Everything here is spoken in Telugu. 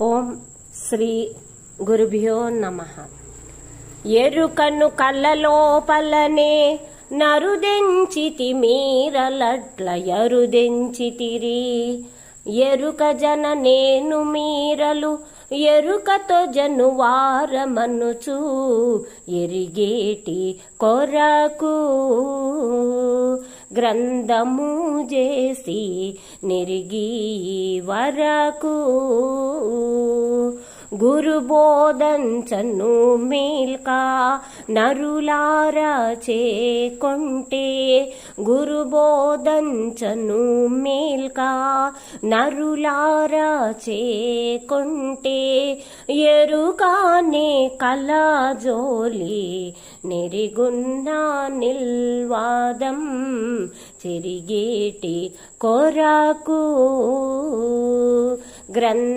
ఓం శ్రీ గురుభ్యో నమ. ఎరుకను కళ్ళలోపలనే నరుదెంచితి మీరలట్ల ఎరుదెంచితిరి. ఎరుక జన నేను మీరలు ఎరుకతో జనువారమనుచు ఎరిగేటి కొరకు. గ్రంథము చేసి నిరిగి వరకు. గురుబోధంచను మేల్కా నరులారా చేకొంటే. గురు బోధంచను మేల్కా నరులారా చేకొంటే. ఎరుకానే కళజోలి నెరిగున్న నిల్వాదం చెరిగేటి కొరకు. గ్రంథ